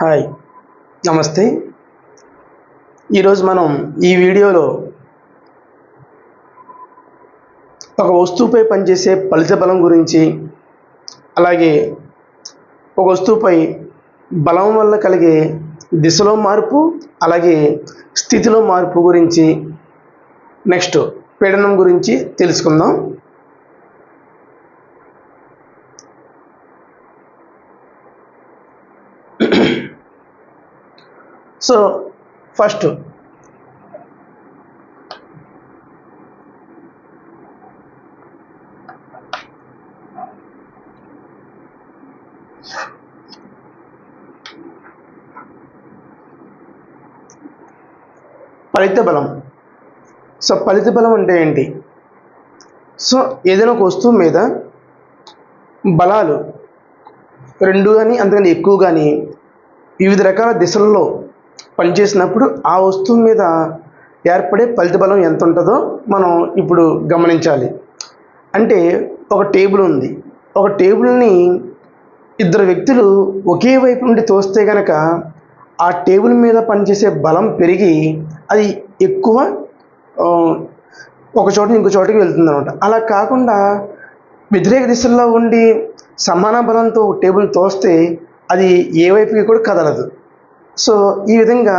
Hi నమస్తే. ఈరోజు మనం ఈ వీడియోలో ఒక వస్తువుపై పనిచేసే ఫలిత బలం గురించి అలాగే ఒక వస్తువుపై బలం వల్ల కలిగే దిశలో మార్పు అలాగే స్థితిలో మార్పు గురించి నెక్స్ట్ పీడనం గురించి తెలుసుకుందాం. సో ఫస్ట్ ఫలిత బలం. సో ఫలిత బలం అంటే ఏంటి? సో ఏదైనా ఒక వస్తువు మీద బలాలు రెండు కానీ అంతకన్నా ఎక్కువ కానీ వివిధ రకాల దిశల్లో పనిచేసినప్పుడు ఆ వస్తువు మీద ఏర్పడే ఫలిత బలం ఎంత ఉంటుందో మనం ఇప్పుడు గమనించాలి. అంటే ఒక టేబుల్ ఉంది. ఒక టేబుల్ని ఇద్దరు వ్యక్తులు ఒకే వైపు నుండి తోస్తే కనుక ఆ టేబుల్ మీద పనిచేసే బలం పెరిగి అది ఎక్కువ ఒక చోట ఇంకో చోటకి వెళ్తుంది అనమాట అలా కాకుండా వ్యతిరేక దిశల్లో ఉండి సమాన బలంతో ఒక టేబుల్ తోస్తే అది ఏ వైపుకి కూడా కదలదు. సో ఈ విధంగా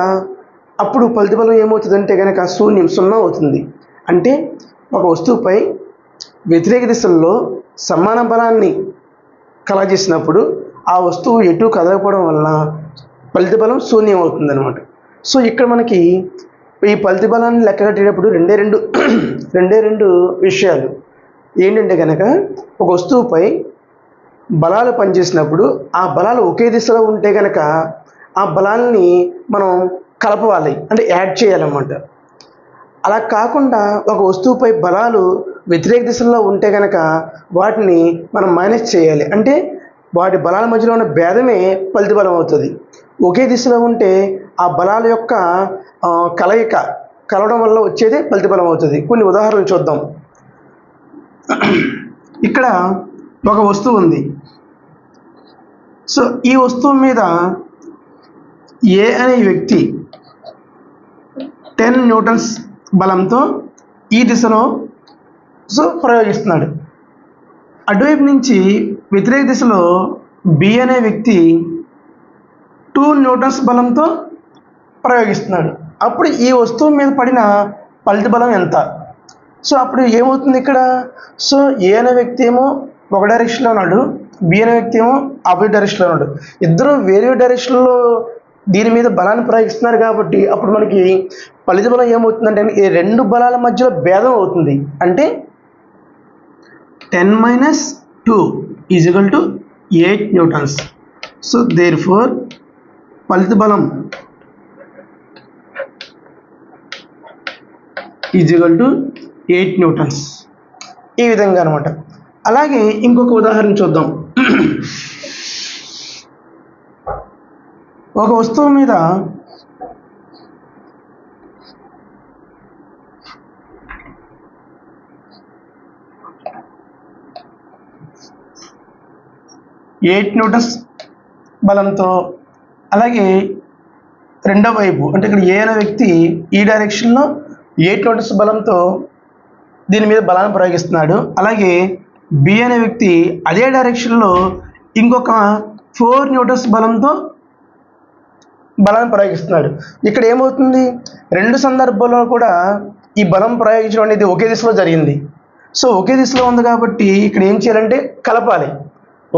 అప్పుడు ఫలిత బలం ఏమవుతుందంటే కనుక శూన్యం సున్నా అవుతుంది. అంటే ఒక వస్తువుపై వ్యతిరేక దిశల్లో సమాన బలాన్ని కలగజేసినప్పుడు ఆ వస్తువు ఎటు కదలకపోవడం వలన ఫలిత బలం శూన్యం అవుతుంది అనమాట సో ఇక్కడ మనకి ఈ ఫలిత బలాన్ని లెక్క కట్టేటప్పుడు రెండే రెండు రెండే రెండు విషయాలు. ఏంటంటే కనుక ఒక వస్తువుపై బలాలు పనిచేసినప్పుడు ఆ బలాలు ఒకే దిశలో ఉంటే కనుక ఆ బలాల్ని మనం కలపవాలి అంటే యాడ్ చేయాలన్నమాట. అలా కాకుండా ఒక వస్తువుపై బలాలు వ్యతిరేక దిశలో ఉంటే కనుక వాటిని మనం మైనస్ చేయాలి. అంటే వాటి బలాల మధ్యలో ఉన్న భేదమే ఫలిత బలం అవుతుంది. ఒకే దిశలో ఉంటే ఆ బలాల యొక్క కలయిక కలవడం వల్ల వచ్చేదే ఫలిత బలం అవుతుంది. కొన్ని ఉదాహరణలు చూద్దాం. ఇక్కడ ఒక వస్తువు ఉంది. సో ఈ వస్తువు మీద ఏ అనే వ్యక్తి టెన్ న్యూటన్స్ బలంతో ఈ దిశలో సో ప్రయోగిస్తున్నాడు. అటువైపు నుంచి వ్యతిరేక దిశలో బి అనే వ్యక్తి టూ న్యూటన్స్ బలంతో ప్రయోగిస్తున్నాడు. అప్పుడు ఈ వస్తువు మీద పడిన ఫలిత బలం ఎంత? సో అప్పుడు ఏమవుతుంది ఇక్కడ? సో ఏ అనే వ్యక్తి ఏమో ఒక డైరెక్షన్లో ఉన్నాడు బి అనే వ్యక్తి ఏమో అపోజిట్ డైరెక్షన్లో ఉన్నాడు. ఇద్దరు వేరే డైరెక్షన్లో దీని మీద బలాన్ని ప్రయోగిస్తున్నారు కాబట్టి అప్పుడు మనకి ఫలిత బలం ఏమవుతుందంటే ఈ రెండు బలాల మధ్యలో భేదం అవుతుంది. అంటే ten minus two is equal to eight newtons. So therefore ఫలిత బలం ఈజికల్ టు ఎయిట్ న్యూటన్స్. ఈ విధంగా అనమాట అలాగే ఇంకొక ఉదాహరణ చూద్దాం. ఒక వస్తువు మీద ఎయిట్ న్యూటన్స్ బలంతో అలాగే రెండో వైపు అంటే ఇక్కడ ఏ అనే వ్యక్తి ఈ డైరెక్షన్లో ఎయిట్ న్యూటన్స్ బలంతో దీని మీద బలాన్ని ప్రయోగిస్తున్నాడు. అలాగే బి అనే వ్యక్తి అదే డైరెక్షన్లో ఇంకొక ఫోర్ న్యూటన్స్ బలంతో బలాన్ని ప్రయోగిస్తున్నాడు. ఇక్కడ ఏమవుతుంది? రెండు సందర్భాల్లో కూడా ఈ బలం ప్రయోగించడం అనేది ఒకే దిశలో జరిగింది. సో ఒకే దిశలో ఉంది కాబట్టి ఇక్కడ ఏం చేయాలంటే కలపాలి.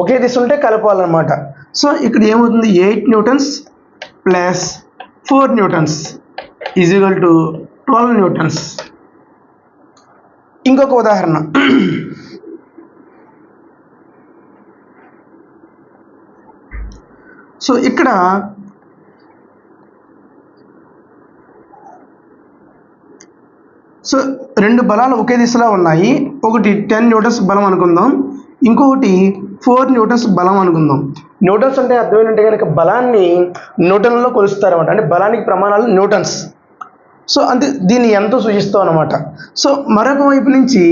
ఒకే దిశ ఉంటే కలపాలన్నమాట. సో ఇక్కడ ఏమవుతుంది? Eight newtons plus four newtons is equal to twelve newtons. ఇంకొక ఉదాహరణ. సో ఇక్కడ సో రెండు బలాలు ఒకే దిశలో ఉన్నాయి. ఒకటి టెన్ న్యూటన్స్ బలం అనుకుందాం. ఇంకొకటి ఫోర్ న్యూటన్స్ బలం అనుకుందాం. న్యూటన్స్ అంటే అర్థం ఏంటంటే కనుక బలాన్ని న్యూటన్లో కొలుస్తారన్నమాట. అంటే బలానికి ప్రమాణాలు న్యూటన్స్. సో అంతే దీన్ని ఎంతో సూచిస్తాం అనమాట సో మరొక వైపు నుంచి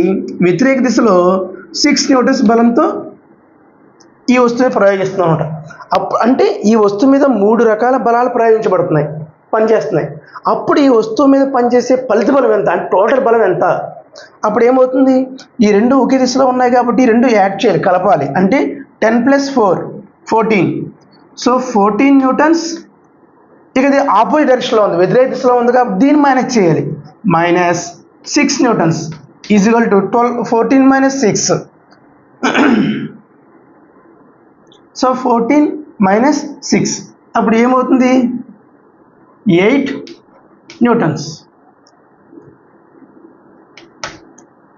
వ్యతిరేక దిశలో సిక్స్ న్యూటన్స్ బలంతో ఈ వస్తువుని ప్రయోగిస్తున్నాం అనమాట అప్ అంటే ఈ వస్తువు మీద మూడు రకాల బలాలు ప్రయోగించబడుతున్నాయి. పనిచేస్తున్నాయి. అప్పుడు ఈ వస్తువు మీద పనిచేసే ఫలిత బలం ఎంత? అంటే టోటల్ బలం ఎంత? అప్పుడు ఏమవుతుంది? ఈ రెండు ఒకే దిశలో ఉన్నాయి కాబట్టి ఈ రెండు యాడ్ చేయాలి కలపాలి. అంటే ten plus four fourteen so fourteen newtons ఇక ఇది ఆపోజిట్ డైరెక్షన్లో ఉంది వ్యతిరేక దిశలో ఉంది కాబట్టి దీన్ని మైనస్ చేయాలి. Minus six newtons is equal to twelve fourteen minus six so fourteen minus six అప్పుడు ఏమవుతుంది? Eight newtons.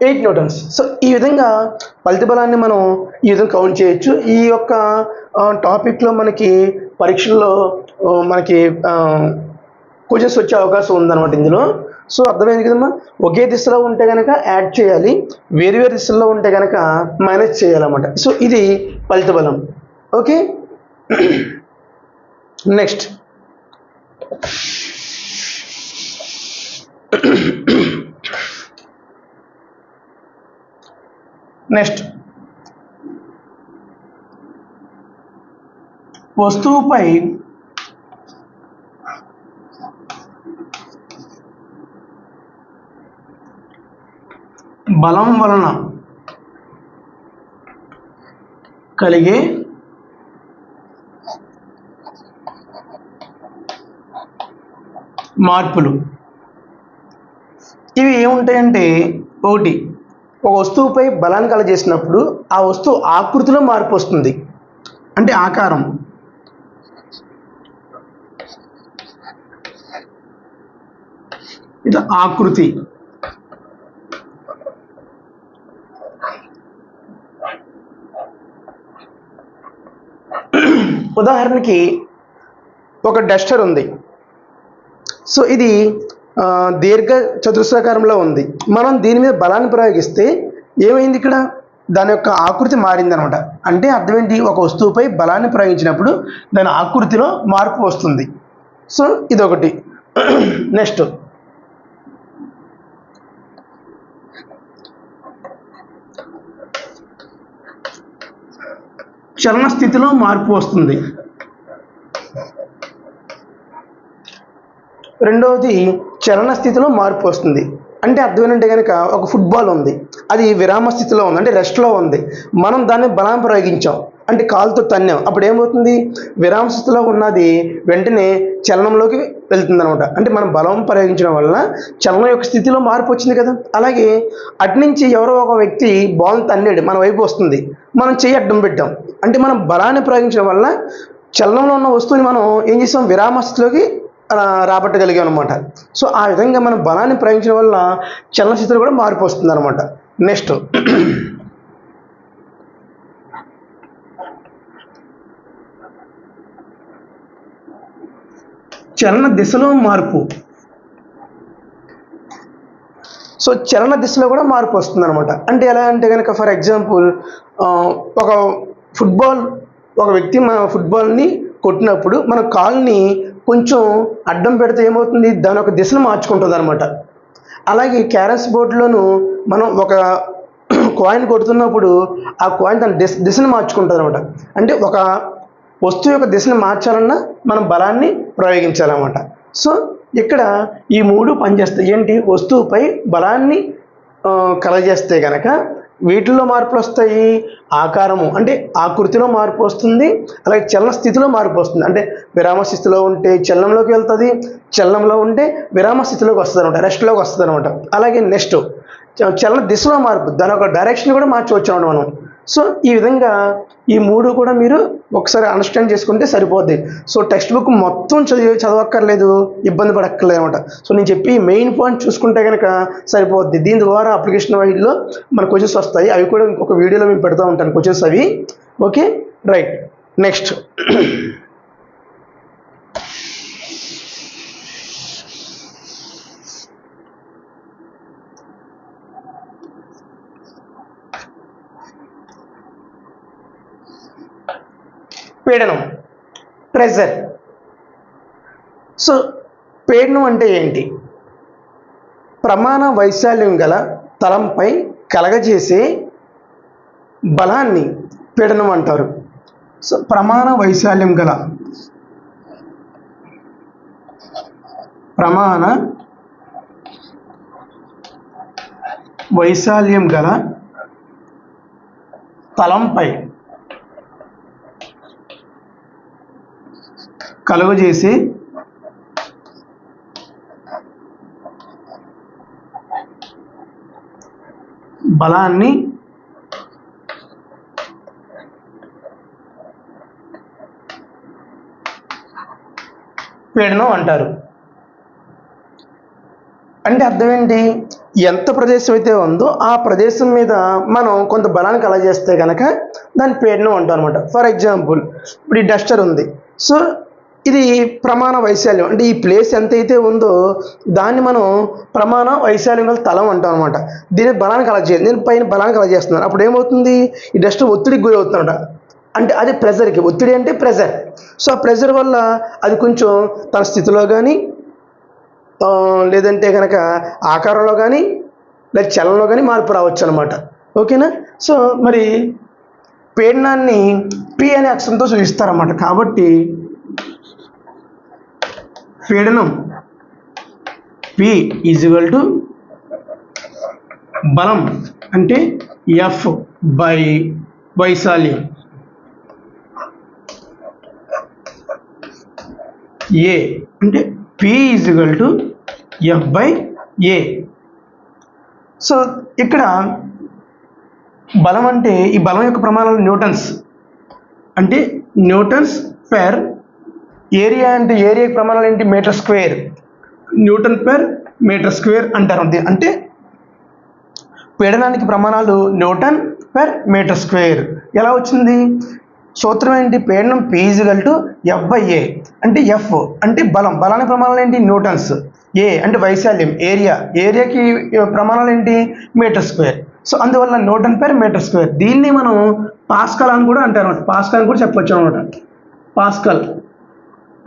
Eight newtons. So ఈ విధంగా ఫలిత బలాన్ని మనం ఈ విధంగా కౌంట్ చేయొచ్చు. ఈ యొక్క టాపిక్లో మనకి పరీక్షల్లో మనకి క్వశ్చన్స్ వచ్చే అవకాశం ఉందన్నమాట ఇందులో. సో అర్థమైంది కదమ్మా? ఒకే దిశలో ఉంటే కనుక యాడ్ చేయాలి. వేరు వేరు దిశల్లో ఉంటే కనుక మైనస్ చేయాలన్నమాట. సో ఇది ఫలిత బలం ఓకే? నెక్స్ట్ నెక్స్ట్ వస్తువుపై బలం వలన కలిగే మార్పులు. ఇవి ఏముంటాయంటే ఒకటి ఒక వస్తువుపై బలాన్ని కలజేసినప్పుడు ఆ వస్తువు ఆకృతిలో మార్పు వస్తుంది అంటే ఆకారం. ఇది ఆకృతి. ఉదాహరణకి ఒక డస్టర్ ఉంది. సో ఇది దీర్ఘ చతురస్రాకారంలో ఉంది. మనం దీని మీద బలాన్ని ప్రయోగిస్తే ఏమైంది ఇక్కడ? దాని యొక్క ఆకృతి మారిందనమాట. అంటే అర్థం ఏంటి ఒక వస్తువుపై బలాన్ని ప్రయోగించినప్పుడు దాని ఆకృతిలో మార్పు వస్తుంది. సో ఇదొకటి. నెక్స్ట్. చలన స్థితిలో మార్పు వస్తుంది. రెండవది చలన స్థితిలో మార్పు వస్తుంది. అంటే అర్థం ఏంటంటే కనుక ఒక ఫుట్బాల్ ఉంది. అది విరామ స్థితిలో ఉంది. అంటే రెస్ట్లో ఉంది. మనం దాన్ని బలం ప్రయోగించాం. అంటే కాలుతో తన్నాం. అప్పుడు ఏమవుతుంది? విరామ స్థితిలో ఉన్నది వెంటనే చలనంలోకి వెళ్తుంది అనమాట అంటే మనం బలం ప్రయోగించడం వల్ల చలనం యొక్క స్థితిలో మార్పు వచ్చింది కదా. అలాగే అట్నుంచి ఎవరో ఒక వ్యక్తి బాల్ తన్నాడు. మన వైపు వస్తుంది. మనం చెయ్యి అడ్డం పెట్టాం. అంటే మనం బలాన్ని ప్రయోగించడం వల్ల చలనంలో ఉన్న వస్తువుని మనం ఏం చేసాం? విరామ స్థితిలోకి రాబట్టగలిగాం అనమాట సో ఆ విధంగా మనం బలాన్ని ప్రయోగించడం వల్ల చలనచిత్రం కూడా మార్పు వస్తుంది అనమాట నెక్స్ట్. చలన దిశలో మార్పు. సో చలన దిశలో కూడా మార్పు వస్తుంది అనమాట అంటే ఎలా అంటే కనుక ఫర్ ఎగ్జాంపుల్ ఒక ఫుట్బాల్ ఒక వ్యక్తి మన ఫుట్బాల్ని కొట్టినప్పుడు మన కాల్ని కొంచెం అడ్డం పెడితే ఏమవుతుంది? దాని ఒక దిశను మార్చుకుంటుంది అనమాట అలాగే క్యారమ్స్ బోర్డులోను మనం ఒక కాయిన్ కొడుతున్నప్పుడు ఆ కాయిన్ తన దిశ దిశను మార్చుకుంటుంది అనమాట అంటే ఒక వస్తువు యొక్క దిశను మార్చాలన్నా మనం బలాన్ని ప్రయోగించాలన్నమాట. సో ఇక్కడ ఈ మూడు పనిచేస్తాయి. ఏంటి? వస్తువుపై బలాన్ని కలజేస్తే కలగజేస్తే కనుక వీటిల్లో మార్పులు వస్తాయి ఆకారము అంటే ఆకృతిలో మార్పు వస్తుంది అలాగే చలన స్థితిలో మార్పు వస్తుంది అంటే విరామ స్థితిలో ఉంటే చలనంలోకి వెళ్తుంది చలనంలో ఉంటే విరామ స్థితిలోకి వస్తుంది అనమాట రెస్ట్లోకి వస్తుంది అనమాట అలాగే నెక్స్ట్ చలన దిశలో మార్పు దాని ఒక డైరెక్షన్ కూడా మార్చవచ్చు అనమాట మనం. సో ఈ విధంగా ఈ మూడు కూడా మీరు ఒకసారి అండర్స్టాండ్ చేసుకుంటే సరిపోద్ది. సో టెక్స్ట్ బుక్ మొత్తం చదివి చదవక్కర్లేదు ఇబ్బంది పడక్కర్లేదు అనమాట. సో నేను చెప్పి మెయిన్ పాయింట్ చూసుకుంటే కనుక సరిపోద్ది. దీని ద్వారా అప్లికేషన్ వైడ్లో మన క్వశ్చన్స్ వస్తాయి. అవి కూడా ఇంకొక వీడియోలో మేము పెడతా ఉంటాను. క్వశ్చన్స్ అవి. ఓకే రైట్ నెక్స్ట్ పీడనం ప్రెజర్. సో పీడనం అంటే ఏంటి? ప్రమాణ వైశాల్యం గల తలంపై కలగజేసే బలాన్ని పీడనం అంటారు. సో ప్రమాణ వైశాల్యం గల ప్రమాణ వైశాల్యం గల తలంపై కలుగజేసి బలాన్ని పీడనం అంటారు. అంటే అర్థం ఏంటి ఎంత ప్రదేశం అయితే ఉందో ఆ ప్రదేశం మీద మనం కొంత బలాన్ని కలగజేస్తే కనుక దాన్ని పీడనం అంటాం అనమాట ఫర్ ఎగ్జాంపుల్ ఇప్పుడు ఈ డస్టర్ ఉంది. సో ఇది ప్రమాణ వైశాల్యం. అంటే ఈ ప్లేస్ ఎంతైతే ఉందో దాన్ని మనం ప్రమాణ వైశాల్యం గల తలం అంటాం అనమాట దీని బలాన్ని కలగజేయాలి దీని పైన బలాన్ని కలగజేస్తున్నాను అప్పుడు ఏమవుతుంది? ఈ డస్ట్ ఒత్తిడికి గురి అవుతుందట అంటే అది ప్రెజర్కి ఒత్తిడి అంటే ప్రెజర్. సో ఆ ప్రెజర్ వల్ల అది కొంచెం తన స్థితిలో కానీ లేదంటే కనుక ఆకారంలో కానీ లేదా చలనంలో కానీ మార్పు రావచ్చు అనమాట ఓకేనా? సో మరి పీడనాన్ని పి అనే అక్షరంతో చూపిస్తారన్నమాట కాబట్టి పీడనం. పి ఈజ్వల్ టు బలం అంటే ఎఫ్ బై వైశాల్యం. ఏ అంటే P is equal to F by A so ఇక్కడ బలం అంటే ఈ బలం యొక్క ప్రమాణాలు న్యూటన్స్. అంటే న్యూటన్స్ పెర్ ఏరియా అంటే ఏరియా ప్రమాణాలు ఏంటి? Metre square. Newton per metre square అంటారు అంటే పీడనానికి ప్రమాణాలు న్యూటన్ పెర్ మీటర్ స్క్వేర్. ఎలా వచ్చింది? సూత్రం ఏంటి? పీడనం P is equal to F by A అంటే ఎఫ్ అంటే బలం. బలానికి ప్రమాణాలు ఏంటి? న్యూటన్స్. ఏ అంటే వైశాల్యం. ఏరియా. ఏరియాకి ప్రమాణాలు ఏంటి? Metre square. సో అందువల్ల న్యూటన్ పెర్ మీటర్ స్క్వేర్. దీన్ని మనం పాస్కల్ అని కూడా అంటారు. అనమాట పాస్కల్ అని కూడా చెప్పొచ్చు అనమాట పాస్కల్.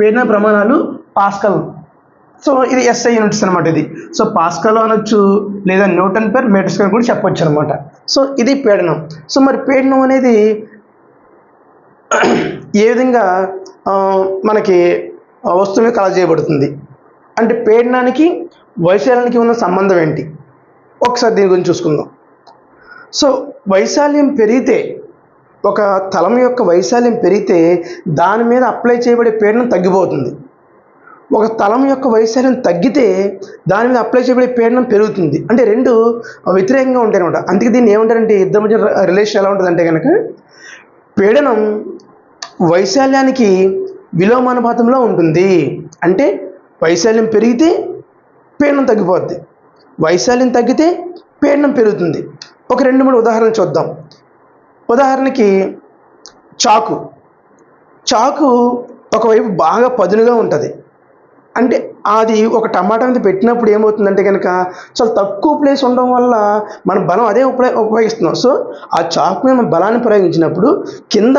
పీడన ప్రమాణాలు పాస్కల్. సో ఇది ఎస్ఐ యూనిట్స్ అనమాట ఇది. సో పాస్కల్ అనొచ్చు లేదా న్యూటన్ పెర్ మీటర్ స్క్వేర్ కూడా చెప్పొచ్చు అనమాట సో ఇది పీడనం. సో మరి పీడనం అనేది ఏ విధంగా మనకి వస్తువు మీద అంటే పీడనానికి వైశాల్యానికి ఉన్న సంబంధం ఏంటి? ఒకసారి దీని గురించి చూసుకుందాం. సో వైశాల్యం పెరిగితే ఒక తలం యొక్క వైశాల్యం పెరిగితే దాని మీద అప్లై చేయబడే పీడనం తగ్గిపోతుంది. ఒక తలం యొక్క వైశాల్యం తగ్గితే దాని మీద అప్లై చేయబడే పీడనం పెరుగుతుంది. అంటే రెండు వ్యతిరేకంగా ఉంటాయి అనమాట అందుకే దీన్ని ఏమంటారంటే ఇద్దరు మధ్య రిలేషన్ ఎలా ఉంటుందంటే కనుక పీడనం వైశాల్యానికి విలోమానుపాతంలో ఉంటుంది. అంటే వైశాల్యం పెరిగితే పీడనం తగ్గిపోద్ది. వైశాల్యం తగ్గితే పీడనం పెరుగుతుంది. ఒక రెండు మూడు ఉదాహరణలు చూద్దాం. ఉదాహరణకి చాకు. చాకు ఒకవైపు బాగా పదునుగా ఉంటుంది. అంటే అది ఒక టమాటా మీద పెట్టినప్పుడు ఏమవుతుందంటే కనుక చాలా తక్కువ ప్లేస్ ఉండడం వల్ల మన బలం అదే ఉపయోగ ఉపయోగిస్తున్నాం. సో ఆ చాకు మీద మనం బలాన్ని ప్రయోగించినప్పుడు కింద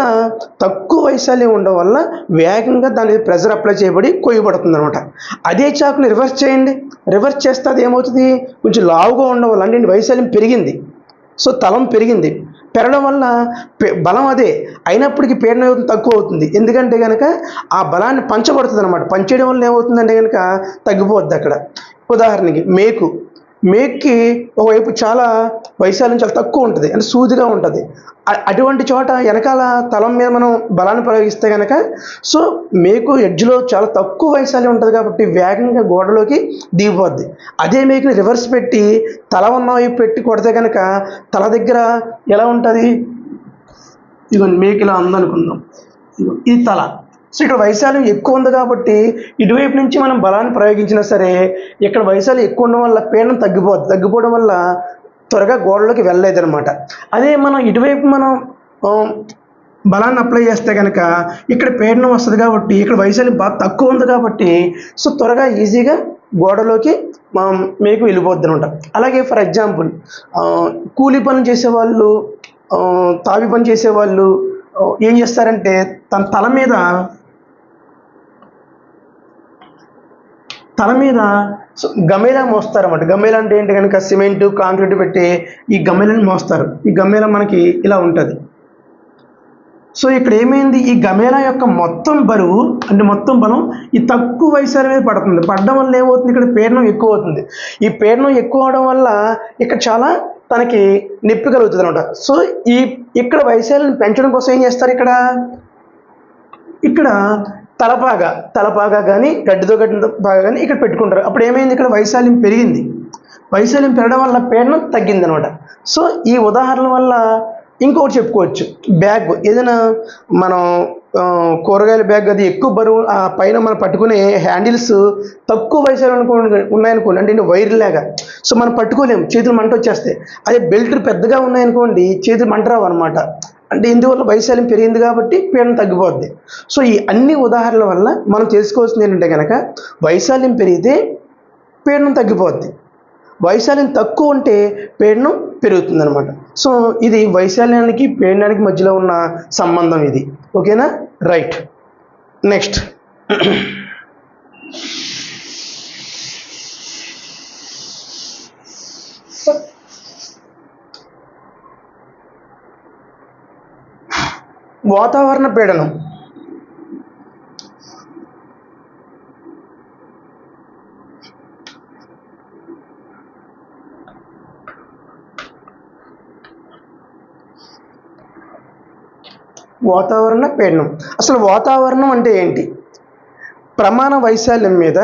తక్కువ వైశాల్యం ఉండడం వల్ల వేగంగా దాని మీద ప్రెజర్ అప్లై చేయబడి కొయ్యబడుతుంది అనమాట అదే చాకుని రివర్స్ చేయండి. రివర్స్ చేస్తే అది ఏమవుతుంది? కొంచెం లావుగా ఉండడం వల్ల అంటే వైశాల్యం పెరిగింది. సో తలం పెరిగింది. పెరగడం వల్ల పే- బలం అదే. అయినప్పటికీ పీడనం తక్కువ అవుతుంది. ఎందుకంటే కనుక ఆ బలాన్ని పంచబడుతుంది అనమాట పంచేయడం వల్ల ఏమవుతుందంటే కనుక తగ్గిపోద్ది అక్కడ. ఉదాహరణకి మేకు. మేక్కి ఒకవైపు చాలా వైశాల్యం చాలా తక్కువ ఉంటుంది. అంటే సూదిగా ఉంటుంది. అటువంటి చోట వెనకాల తలం మీద మనం బలాన్ని ప్రయోగిస్తే కనుక సో మేకు ఎడ్జ్లో చాలా తక్కువ వైశాల్యం ఉంటుంది కాబట్టి వేగంగా గోడలోకి దిగిపోద్ది. అదే మేకుని రివర్స్ పెట్టి తల ఉన్న వైపు పెట్టి కొడితే కనుక తల దగ్గర ఎలా ఉంటుంది? ఇదిగోండి మేకు ఇలా ఉందనుకుందాం. ఇదిగో ఇది తల. సో ఇక్కడ వైశాల్యం ఎక్కువ ఉంది కాబట్టి ఇటువైపు నుంచి మనం బలాన్ని ప్రయోగించినా సరే ఇక్కడ వైశాల్యం ఎక్కువ ఉండడం వల్ల పీడనం తగ్గిపోద్ది తగ్గిపోవడం వల్ల త్వరగా గోడలోకి వెళ్ళలేదన్నమాట. అదే మనం ఇటువైపు మనం బలాన్ని అప్లై చేస్తే కనుక ఇక్కడ పీడనం వస్తుంది కాబట్టి ఇక్కడ వైశాల్యం బాగా తక్కువ ఉంది కాబట్టి సో త్వరగా ఈజీగా గోడలోకి మీకు వెళ్ళిపోద్ది అనమాట అలాగే ఫర్ ఎగ్జాంపుల్ కూలీ పనులు చేసేవాళ్ళు తావి పని చేసేవాళ్ళు ఏం చేస్తారంటే తన తల మీద తల మీద సో గమేలా మోస్తారన్నమాట. గమేలా అంటే ఏంటి కనుక? సిమెంటు కాంక్రీట్ పెట్టి ఈ గమేలని మోస్తారు. ఈ గమేలా మనకి ఇలా ఉంటుంది. సో ఇక్కడ ఏమైంది? ఈ గమేలా యొక్క మొత్తం బరువు అంటే మొత్తం బలం ఈ తక్కువ వైశాల్యం మీద పడుతుంది. పడడం వల్ల ఏమవుతుంది? ఇక్కడ పీడనం ఎక్కువ అవుతుంది ఈ పీడనం ఎక్కువ అవడం వల్ల ఇక్కడ చాలా తనకి నొప్పి కలుగుతుంది అనమాట సో ఈ ఇక్కడ వైశాల్యం పెంచడం కోసం ఏం చేస్తారు ఇక్కడ? ఇక్కడ తలపాగా తలపాగా కానీ గడ్డితో గడ్డితో బాగా కానీ ఇక్కడ పెట్టుకుంటారు. అప్పుడు ఏమైంది? ఇక్కడ వైశాల్యం పెరిగింది. వైశాల్యం పెరగడం వల్ల పీడనం తగ్గింది అనమాట సో ఈ ఉదాహరణ వల్ల ఇంకొకటి చెప్పుకోవచ్చు. బ్యాగ్ ఏదైనా మనం కూరగాయల బ్యాగ్ అది ఎక్కువ బరువు ఆ పైన మనం పట్టుకునే హ్యాండిల్స్ తక్కువ వయసులో అనుకోండి ఉన్నాయనుకోండి. అంటే వైర్ లాగా. సో మనం పట్టుకోలేము. చేతులు మంట వచ్చేస్తాయి. అదే బెల్ట్ పెద్దగా ఉన్నాయనుకోండి చేతులు మంట రావు అనమాట అంటే ఇందువల్ల వైశాల్యం పెరిగింది కాబట్టి పీడనం తగ్గిపోద్ది. సో ఈ అన్ని ఉదాహరణల వల్ల మనం తెలుసుకోవాల్సింది ఏంటంటే కనుక వైశాల్యం పెరిగితే పీడనం తగ్గిపోద్ది. వైశాల్యం తక్కువ ఉంటే పీడనం పెరుగుతుంది అనమాట సో ఇది వైశాల్యానికి పీడనానికి మధ్యలో ఉన్న సంబంధం ఇది. ఓకేనా? రైట్. నెక్స్ట్. వాతావరణ పీడనం. వాతావరణ పీడనం. అసలు వాతావరణం అంటే ఏంటి? ప్రమాణ వైశాల్యం మీద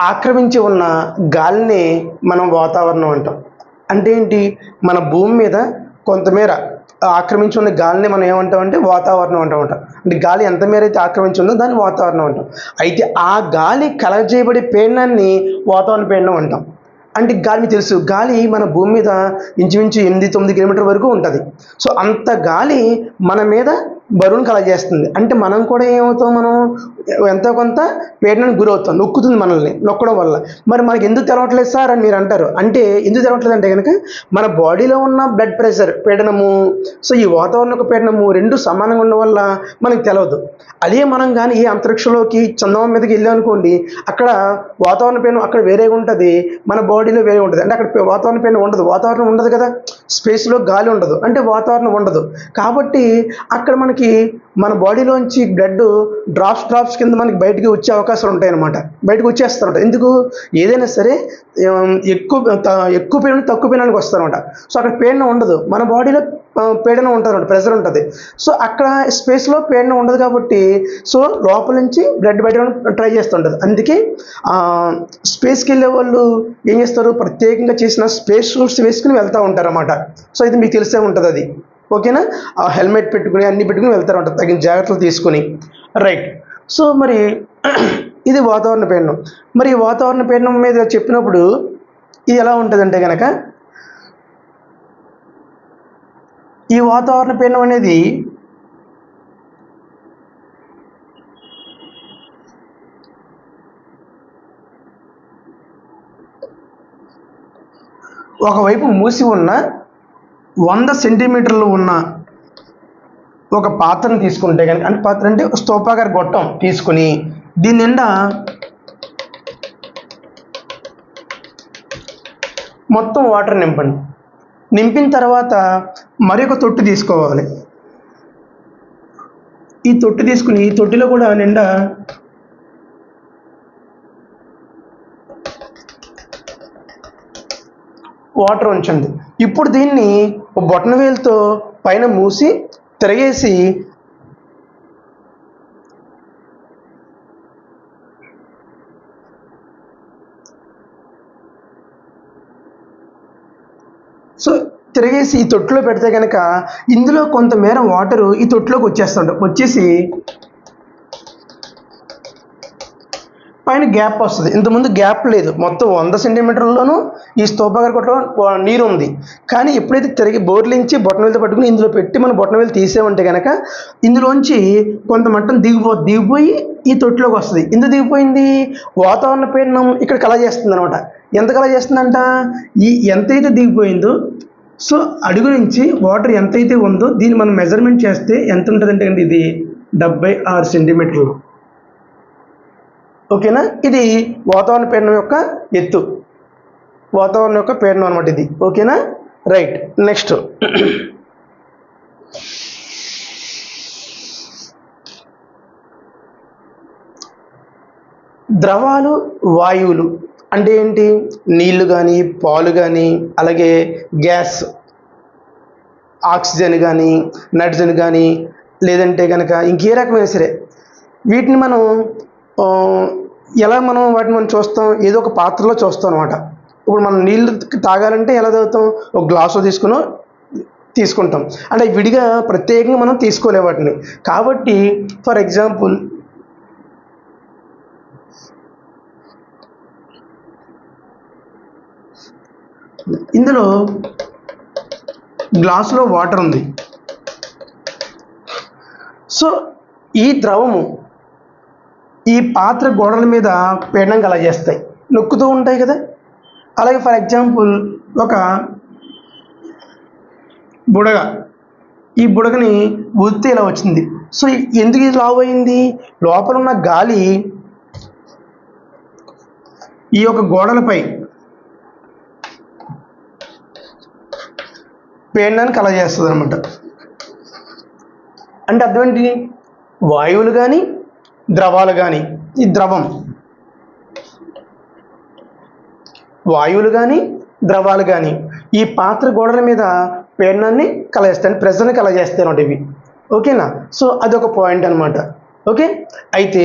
ఆక్రమించి ఉన్న గాలిని మనం వాతావరణం అంటాం. అంటే ఏంటి? మన భూమి మీద కొంతమేర ఆక్రమించి ఉన్న గాలిని మనం ఏమంటామంటే వాతావరణం అంటాం అంటాం అంటే గాలి ఎంత మేర అయితే ఆక్రమించి ఉందో దాన్ని వాతావరణం అంటాం. అయితే ఆ గాలి కలగజేయబడే పీడనాన్ని వాతావరణ పీడనం అంటాం. అంటే గాలి తెలుసు. గాలి మన భూమి మీద ఇంచుమించు ఎనిమిది తొమ్మిది కిలోమీటర్ వరకు ఉంటుంది. సో అంత గాలి మన మీద బరువును కలగజేస్తుంది. అంటే మనం కూడా ఏమవుతాం? మనం ఎంతో కొంత పీడనానికి గురవుతాం. నొక్కుతుంది మనల్ని నొక్కడం వల్ల. మరి మనకి ఎందుకు తెలవట్లేదు సార్ అని మీరు అంటారు. అంటే ఎందుకు తెలవట్లేదు అంటే కనుక మన బాడీలో ఉన్న బ్లడ్ ప్రెషర్ పీడనము సో ఈ వాతావరణ యొక్క పీడనము రెండు సమానంగా ఉండడం వల్ల మనకు తెలియదు అదే మనం కానీ ఈ అంతరిక్షంలోకి చందమం మీదకి వెళ్ళాం అనుకోండి అక్కడ వాతావరణ పీడనం అక్కడ వేరేగా ఉంటుంది. మన బాడీలో వేరే ఉంటుంది. అంటే అక్కడ వాతావరణ పీడనం ఉండదు. వాతావరణం ఉండదు కదా? స్పేస్లో గాలి ఉండదు. అంటే వాతావరణం ఉండదు. కాబట్టి అక్కడ మనకి మన బాడీలోంచి బ్లడ్ డ్రాప్స్ డ్రాప్స్ కింద మనకి బయటికి వచ్చే అవకాశాలు ఉంటాయన్నమాట. బయటకు వచ్చేస్తారన్నమాట. ఎందుకు? ఏదైనా సరే ఎక్కువ ఎక్కువ పీడన తక్కువ పీడనానికి వస్తారన్నమాట. సో అక్కడ పీడనం ఉండదు. మన బాడీలో ఆ, పీడనం ఉంటుంది ప్రెషర్ ఉంటుంది. సో అక్కడ స్పేస్లో పీడనం ఉండదు కాబట్టి సో లోపల నుంచి బ్లడ్ బయట ట్రై చేస్తుంటుంది. అందుకే స్పేస్కి వెళ్ళే వాళ్ళు ఏం చేస్తారు? ప్రత్యేకంగా చేసిన స్పేస్ షూట్స్ వేసుకుని వెళ్తూ ఉంటారన్నమాట. సో ఇది మీకు తెలిసే ఉంటుంది అది. ఓకేనా? ఆ హెల్మెట్ పెట్టుకుని అన్ని పెట్టుకుని వెళ్తారంట. తగిన జాగ్రత్తలు తీసుకుని. రైట్. సో మరి ఇది వాతావరణ పీడనం. మరి ఈ వాతావరణ పీడనం మీద చెప్పినప్పుడు ఇది ఎలా ఉంటుందంటే కనుక ఈ వాతావరణ పీడనం అనేది ఒకవైపు మూసి ఉన్న వంద సెంటీమీటర్లు ఉన్న ఒక పాత్రను తీసుకుంటే కనుక అంటే పాత్ర అంటే స్తోపాగారి గొట్టం తీసుకుని దీని నిండా మొత్తం వాటర్ నింపండి. నింపిన తర్వాత మరి ఒక తొట్టి తీసుకోవాలి. ఈ తొట్టి తీసుకుని ఈ తొట్టిలో కూడా నిండా వాటర్ ఉంచండి. ఇప్పుడు దీన్ని బొటన వేలుతో పైన మూసి తిరగేసి సో తిరగేసి ఈ తొట్టులో పెడితే కనుక ఇందులో కొంతమేర వాటరు ఈ తొట్టులోకి వచ్చేస్తుంట వచ్చేసి పైన గ్యాప్ వస్తుంది. ఇంతకుముందు గ్యాప్ లేదు. మొత్తం వంద సెంటీమీటర్లలోనూ ఈ స్తూపాగారి కొట్టలో నీరు ఉంది. కానీ ఎప్పుడైతే తిరిగి బోర్లించి బొట్టనవేలు పట్టుకుని ఇందులో పెట్టి మనం బొట్టనవేలు తీసామంటే కనుక ఇందులోంచి కొంత మట్టం దిగిపో దిగిపోయి ఈ తొట్టిలోకి వస్తుంది. ఎందుకు దిగిపోయింది? వాతావరణ పీడనం ఇక్కడ కళ చేస్తుంది అనమాట ఎంత కళ చేస్తుందంట? ఈ ఎంతైతే దిగిపోయిందో సో అడుగు నుంచి వాటర్ ఎంతైతే ఉందో దీన్ని మనం మెజర్మెంట్ చేస్తే ఎంత ఉంటుందంటే కనుక ఇది? డెబ్బై ఆరు సెంటీమీటర్లు. ఓకేనా? ఇది వాతావరణ పీడనం యొక్క ఎత్తు. వాతావరణం యొక్క పీడనం అనమాట ఇది. ఓకేనా? రైట్. నెక్స్ట్. ద్రవాలు వాయువులు అంటే ఏంటి? నీళ్ళు కానీ పాలు కానీ అలాగే గ్యాస్ ఆక్సిజన్ కానీ నైట్రజన్ కానీ లేదంటే కనుక ఇంకే రకమైన సరే. వీటిని మనం ఎలా మనం వాటిని మనం చూస్తాం? ఏదో ఒక పాత్రలో చూస్తాం అనమాట ఇప్పుడు మనం నీళ్ళు తాగాలంటే ఎలా తాగుతాం? ఒక గ్లాసు తీసుకుని తీసుకుంటాం. అంటే విడిగా ప్రత్యేకంగా మనం తీసుకోలేము వాటిని. కాబట్టి ఫర్ ఎగ్జాంపుల్ ఇందులో గ్లాసులో వాటర్ ఉంది. సో ఈ ద్రవము ఈ పాత్ర గోడల మీద పీడనం కలగజేస్తాయి. నొక్కుతూ ఉంటాయి కదా. అలాగే ఫర్ ఎగ్జాంపుల్ ఒక బుడగ. ఈ బుడగని ఊదితే ఇలా వచ్చింది. సో ఎందుకు ఇది లావు అయింది? లోపల ఉన్న గాలి ఈ యొక్క గోడలపై పీడనాన్ని కలగజేస్తుంది అనమాట అంటే అర్థం ఏంటి? వాయువులు కానీ ద్రవాలు కానీ ఈ ద్రవం. వాయువులు కానీ ద్రవాలు కానీ ఈ పాత్ర గోడల మీద పీడనాన్ని కలగేస్తాను ప్రెషర్ని కలగజేస్తాయి అన్నమాట ఇవి. ఓకేనా సో అదొక పాయింట్ అనమాట ఓకే అయితే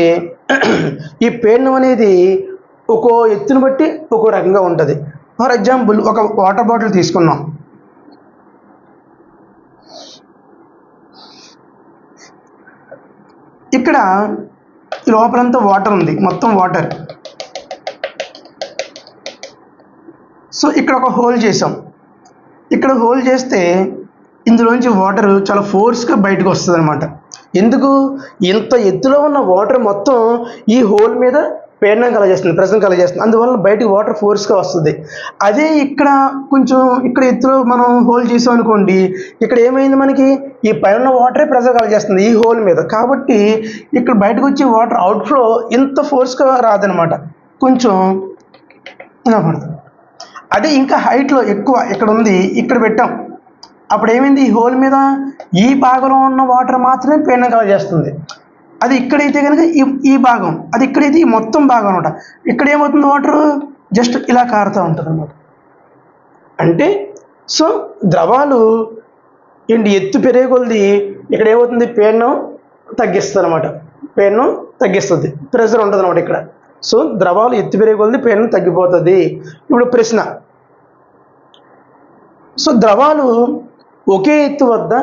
ఈ పీడనం అనేది ఒక్కో ఎత్తుని బట్టి ఒక్కో రకంగా ఉంటుంది. ఫర్ ఎగ్జాంపుల్ ఒక వాటర్ బాటిల్ తీసుకున్నాం ఇక్కడ లోపలంతా వాటర్ ఉంది. మొత్తం వాటర్ సో ఇక్కడ ఒక హోల్ చేసాం ఇక్కడ హోల్ చేస్తే ఇందులోంచి వాటర్ చాలా ఫోర్స్గా బయటకు వస్తుంది అనమాట ఎందుకు? ఇంత ఎత్తులో ఉన్న వాటర్ మొత్తం ఈ హోల్ మీద పీడనం కలగజేస్తుంది ప్రెషర్ కలగజేస్తుంది అందువల్ల బయటికి వాటర్ ఫోర్స్గా వస్తుంది. అదే ఇక్కడ కొంచెం ఇక్కడ ఎత్తులో మనం హోల్ చేసాం అనుకోండి ఇక్కడ ఏమైంది మనకి? ఈ పైన ఉన్న వాటరే ప్రెషర్ కలగజేస్తుంది ఈ హోల్ మీద. కాబట్టి ఇక్కడ బయటకు వచ్చే వాటర్ అవుట్ఫ్లో ఇంత ఫోర్స్గా రాదనమాట. కొంచెం ఇలా పడుతుంది అదే ఇంకా హైట్లో ఎక్కువ ఇక్కడ ఉంది ఇక్కడ పెట్టాం. అప్పుడు ఏమైంది ఈ హోల్ మీద ఈ భాగంలో ఉన్న వాటర్ మాత్రమే పీడనం కలగజేస్తుంది అది ఇక్కడైతే కనుక ఈ ఈ భాగం అది ఇక్కడైతే ఈ మొత్తం భాగం అనమాట ఇక్కడ ఏమవుతుంది వాటర్? జస్ట్ ఇలా కారుతూ ఉంటుంది అనమాట అంటే సో ద్రవాలు ఏంటి? ఎత్తు పెరిగే కొలది ఇక్కడ ఏమవుతుంది? పీడనం తగ్గిస్తుంది అనమాట పీడనం తగ్గిస్తుంది. ప్రెషర్ ఉంటుంది అనమాట ఇక్కడ. సో ద్రవాలు ఎత్తు పెరిగే కొలది పీడనం తగ్గిపోతుంది. ఇప్పుడు ప్రశ్న. సో ద్రవాలు ఒకే ఎత్తు వద్ద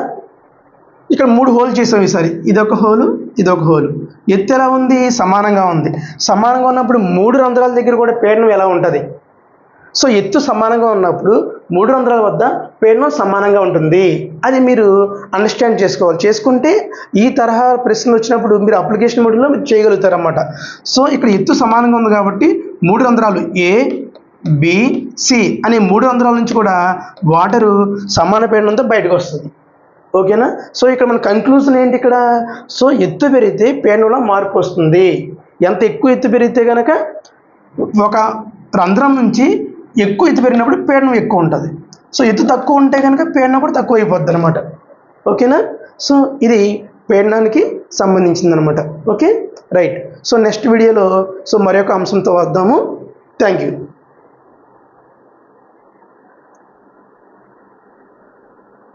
ఇక్కడ మూడు హోల్ చేసాం ఈసారి. ఇదొక హోలు ఇదొక హోలు. ఎత్తు ఎలా ఉంది? సమానంగా ఉంది. సమానంగా ఉన్నప్పుడు మూడు రంధ్రాల దగ్గర కూడా పీడనం ఎలా ఉంటుంది? సో ఎత్తు సమానంగా ఉన్నప్పుడు మూడు రంధ్రాల వద్ద పీడనం సమానంగా ఉంటుంది. అది మీరు అండర్స్టాండ్ చేసుకోవాలి. చేసుకుంటే ఈ తరహా ప్రశ్నలు వచ్చినప్పుడు మీరు అప్లికేషన్ మోడ్లో మీరు చేయగలుగుతారన్నమాట. సో ఇక్కడ ఎత్తు సమానంగా ఉంది కాబట్టి మూడు రంధ్రాలు ఏ బిసి అనే మూడు రంధ్రాల నుంచి కూడా వాటరు సమాన పీడనంతో బయటకు వస్తుంది. ఓకేనా? సో ఇక్కడ మన కంక్లూజన్ ఏంటి ఇక్కడ? సో ఎత్తు పెరిగితే పేనులో మార్పు వస్తుంది. ఎంత ఎక్కువ ఎత్తు పెరిగితే కనుక ఒక రంధ్రం నుంచి ఎక్కువ ఎత్తు పెరిగినప్పుడు పీడనం ఎక్కువ ఉంటుంది. సో ఎత్తు తక్కువ ఉంటే కనుక పీడనం కూడా తక్కువ అయిపోద్ది అనమాట ఓకేనా? సో ఇది పీడనానికి సంబంధించింది అనమాట ఓకే? రైట్. సో నెక్స్ట్ వీడియోలో సో మరొక అంశంతో వద్దాము. Thank you.